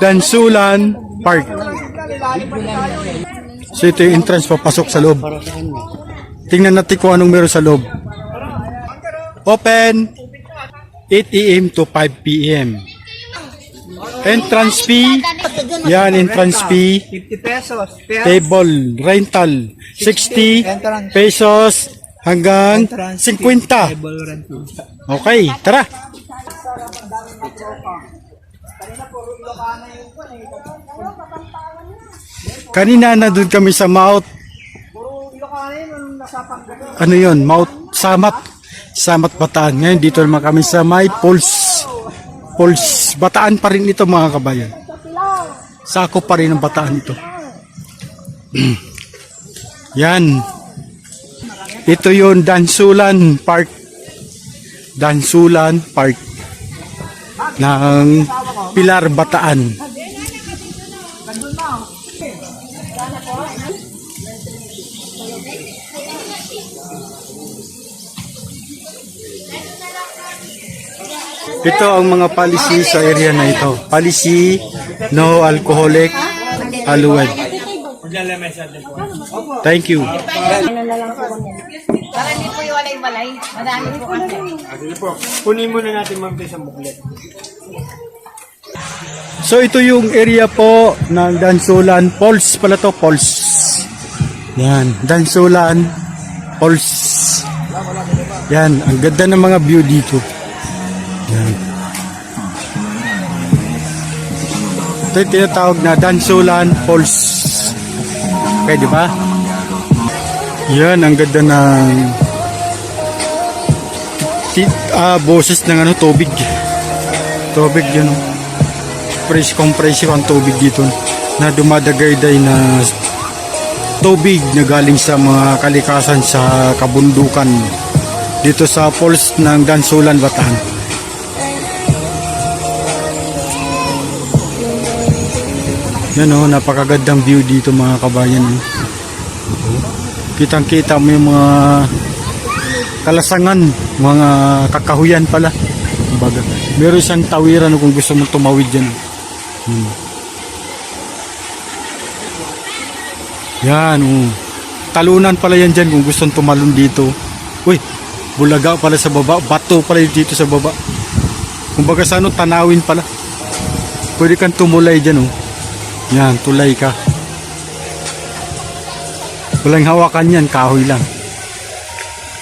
Dansulan Park. So ito yung entrance papasok sa loob. Tingnan natin kung anong meron sa loob. Open 8 a.m. to 5 p.m. Entrance fee, yan entrance fee, 50 pesos. Table rental 60 pesos hanggang 50. table rent. Okay, tara. Kanina na doon kami sa Mount ano yon Mount Samat? Samat Bataan. Ngayon dito naman kami sa may Pulse. Pulse. Bataan pa rin ito mga kabayan. Sako pa rin ang Bataan ito. Yan. Ito yon Dansulan Park. Dansulan Park ng Pilar Bataan. Ito ang mga policy sa area na ito. Policy, no alcoholic, aluwed. Thank you. Para hindi po yung walay-walay. Marami po kasi. Sige po. Kunin muna natin ma'am sa booklet. So ito yung area po ng Dansulan Falls pala to, Falls. Yan, Dansulan Falls. Yan, ang ganda ng mga view dito. Yan. Ito yung tinatawag na Dansulan Falls. Di ba? Yan, ang ganda ng ti- ah, boses ng ano, tubig. Tubig yun. fresh compressive ang tubig dito na dumadagayday na tubig na galing sa mga kalikasan sa kabundukan dito sa falls ng Dansulan, Bataan. Yan o, napakagandang view dito mga kabayan. oh. Kitang-kita mo yung mga kalasangan, mga kakahuyan pala. Kumbaga, meron siyang tawiran kung gusto mong tumawid dyan. Hmm. Yan, oh. Talunan pala yan dyan kung gustong tumalon dito. Uy, bulaga pala sa baba. Bato pala dito sa baba. Kumbaga sa ano, tanawin pala. Pwede kang tumulay dyan, oh. Yan, tulay ka. Walang hawakan yan, kahoy lang.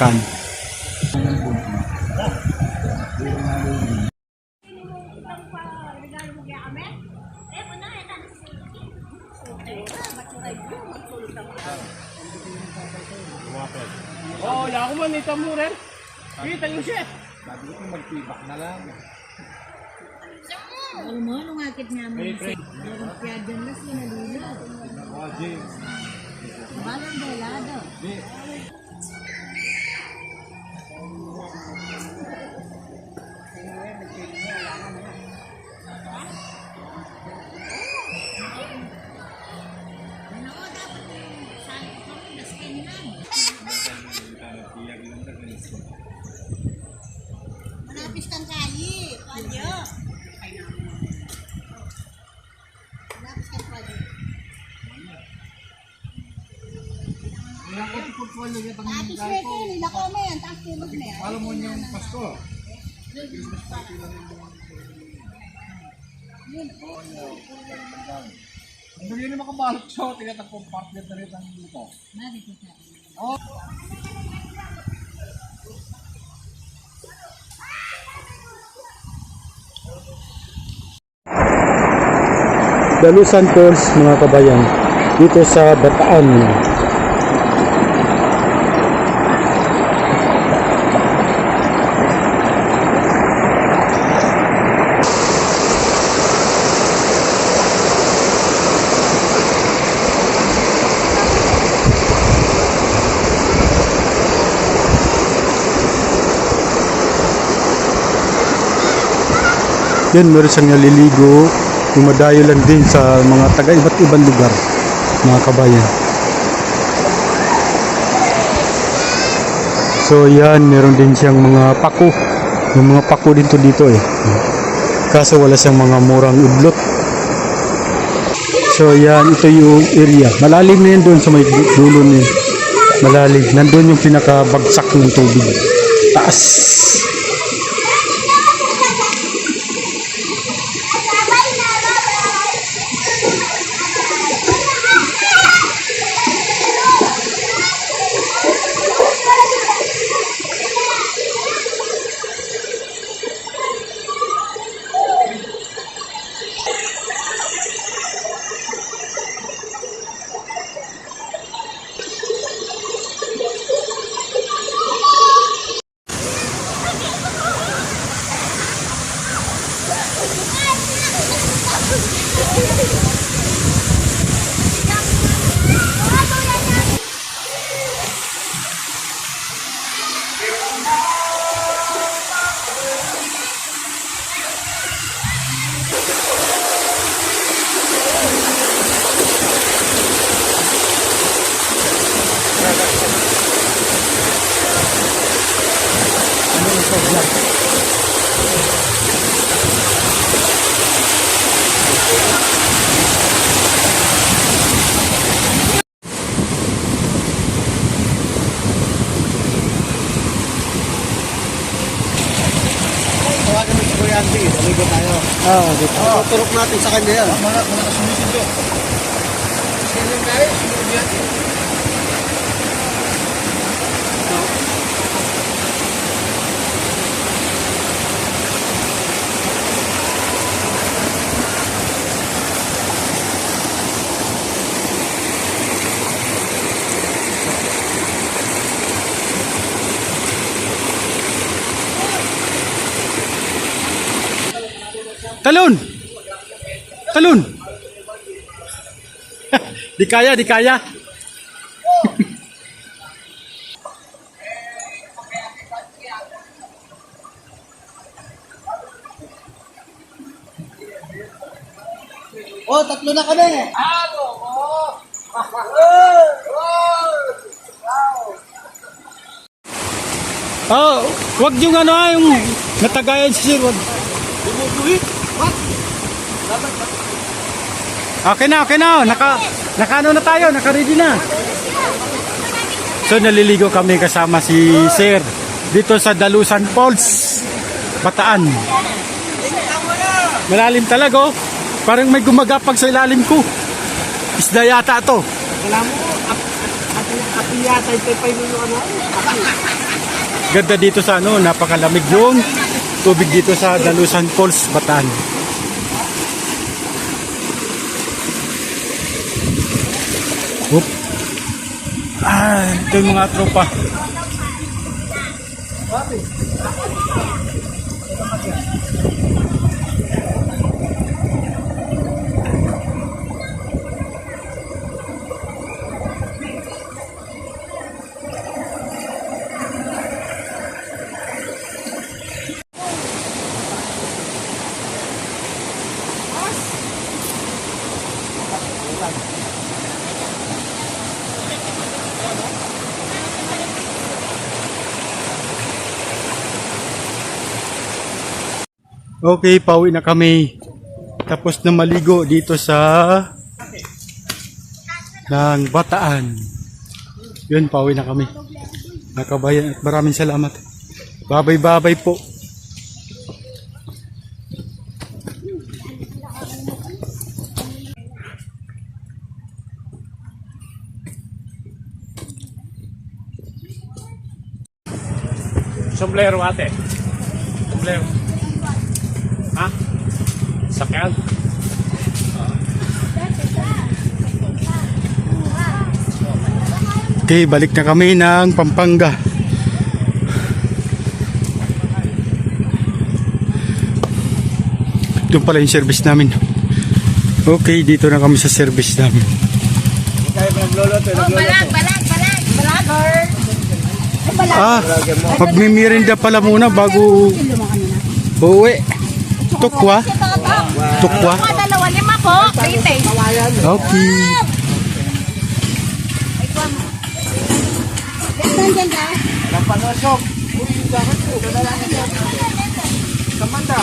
Kan. Oh, ya ako man ito mo rin. Kita yung chef. Alam mo, nung akit nga mo sa kaya dyan na sila nalilo. Balang belado. Manapis kang kayi, padyo. Swerte, nila yan, tapos tulog na yan. Alam mo yung Pasko. Hindi rin makabalot siya. Tinatag kong partner na rin ang luto. Mari ko sa Dalusan Falls mga kabayan dito sa Bataan. Yan, meron siyang naliligo, dumadayo lang din sa mga taga iba't ibang lugar, mga kabayan. So yan, meron din siyang mga pako. Yung mga pako dito dito eh. Kaso wala siyang mga murang udlot. So yan, ito yung area. Malalim na yun doon sa may du- dulo yun. Malalim. Nandun yung pinakabagsak ng tubig. Taas. I'm going to tayo. Ah, dito. Oo, turok natin sa kanya yan. Mga mga sumisindo. Sino tayo? Sino Talon! Talon! di kaya, di kaya. Oh, tatlo na kami. Oh, wag yung ano ah, yung natagayan si Sir. Wag. Bumubuhit. Okay na, okay na. Naka, naka ano na tayo, naka ready na. So naliligo kami kasama si Sir dito sa Dalusan Falls, Bataan. Malalim talaga oh. Parang may gumagapag sa ilalim ko. Isda yata to. Alam mo, api yata ito pa yung ano. Ganda dito sa ano, napakalamig yung tubig dito sa Dalusan Falls, Bataan. Oop. Ah, ito yung mga tropa. Okay, pauwi na kami. Tapos na maligo dito sa ng Bataan. Yun, pauwi na kami. Nakabayan at maraming salamat. Babay-babay po. Sombrero ate. Sombrero. Ha? Sakyan? Okay, balik na kami ng Pampanga. Doon pala yung service namin. Okay, dito na kami sa service namin. Tayo pa nagluluto. Oh, balag, balag, balag. Balagor. Ay, balag. Ah, magmimirinda pala muna bago uuwi. Tukwa? Tukwa? Dalawa, lima po. Okay. Kamanda.